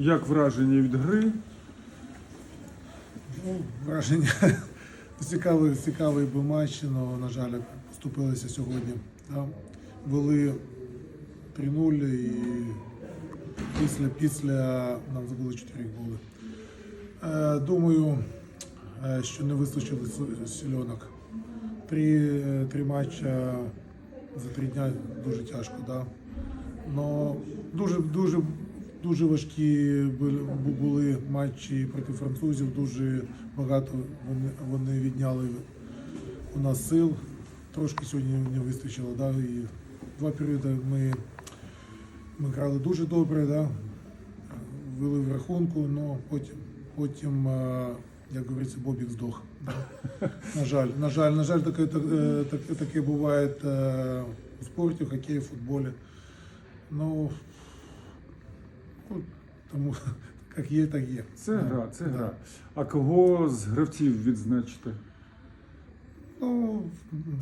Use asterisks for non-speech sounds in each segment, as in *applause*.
Як враження від гри? Ну, враження *laughs* цікавий, цікавий був матч, але, на жаль, поступилися сьогодні. Вели 3-0 і після, після нам забули 4 голи. Е, думаю, е, що не вистачило сільонок. Три, е, три матча за три дня дуже тяжко, да. Но дуже, дуже, дуже важкі були, матчі проти французів. Дуже багато вони, вони відняли у нас сил. Трошки сьогодні не вистачило. Да? І два періоди ми, ми грали дуже добре, да? вели в рахунку, але потім, потім е, як говориться, Бобік здох. На жаль, на жаль, на жаль, таке, таке, таке, буває е, у спорті, в хокеї, в футболі. Ну, тому *laughs* як є, так є. Це гра, це Да. гра. А кого з гравців відзначити? Ну,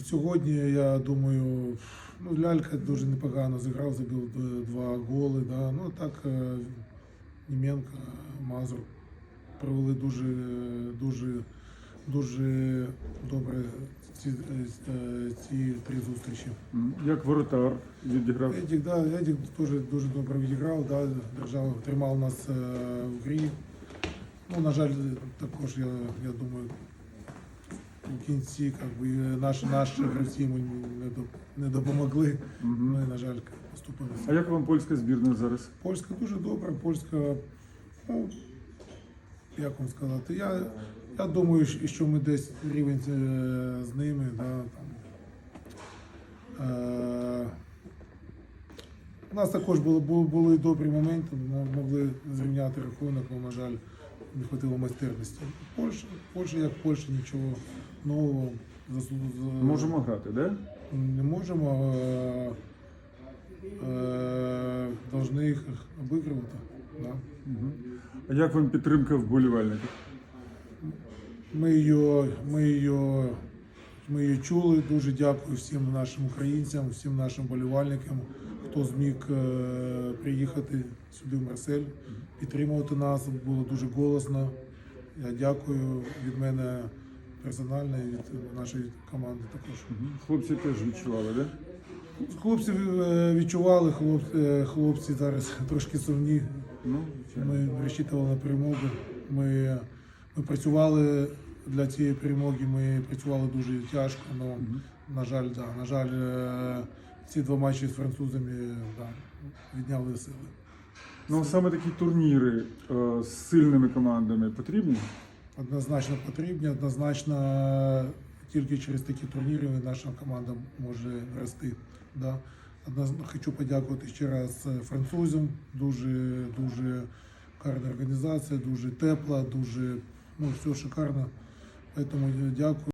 сьогодні я думаю, ну, Лялька дуже непогано зіграв, забив два голи. Да. Ну так е, Мазур провели дуже, дуже, дуже добре ці, е, ці три зустрічі. Як воротар відіграв? Едік, да, Едік дуже, дуже добре відіграв, да, держав, тримав нас е, в грі. Ну, на жаль, також я, я думаю, у кінці как би, наші, наші гравці йому не, до- не допомогли. Ми, на жаль, А як вам польська збірна зараз? Польська дуже добра, польська, ну, як вам сказати, я, я думаю, що- ми десь рівень е, з ними. Да, там, е, у нас також було, були добрі моменти, ми могли зрівняти рахунок, але, на жаль, не хватило майстерності. Польща, Польща як Польща, нічого нового. Можемо грати, да? не можемо, е, е, должны їх обігрувати. Да. Мгм. А як вам підтримка вболівальників? Ми її, ми її, ми її чули. Дуже дякую всім нашим українцям, всім нашим болівальникам, хто зміг е, приїхати сюди в Марсель, підтримувати нас. Було дуже голосно. Я дякую від мене персонально і від нашої команди також. Хлопці теж відчували, да? Хлопці е, відчували, хлопці, е, хлопці зараз *laughs* трошки сумні. Ну. Ми розчитували на перемогу. Ми, ми працювали для цієї перемоги. Ми працювали дуже тяжко. але, Мгм. на жаль, да, на жаль, е, ці два матчі з французами да, відняли сили. Ну саме такі турніри е, з сильними командами потрібні. Однозначно потрібні, однозначно тільки через такі турніри наша команда може рости. Да. Хочу подякувати ще раз е, французам. Дуже дуже гарна організація, дуже тепла, дуже ну все шикарно. Поэтому дякую.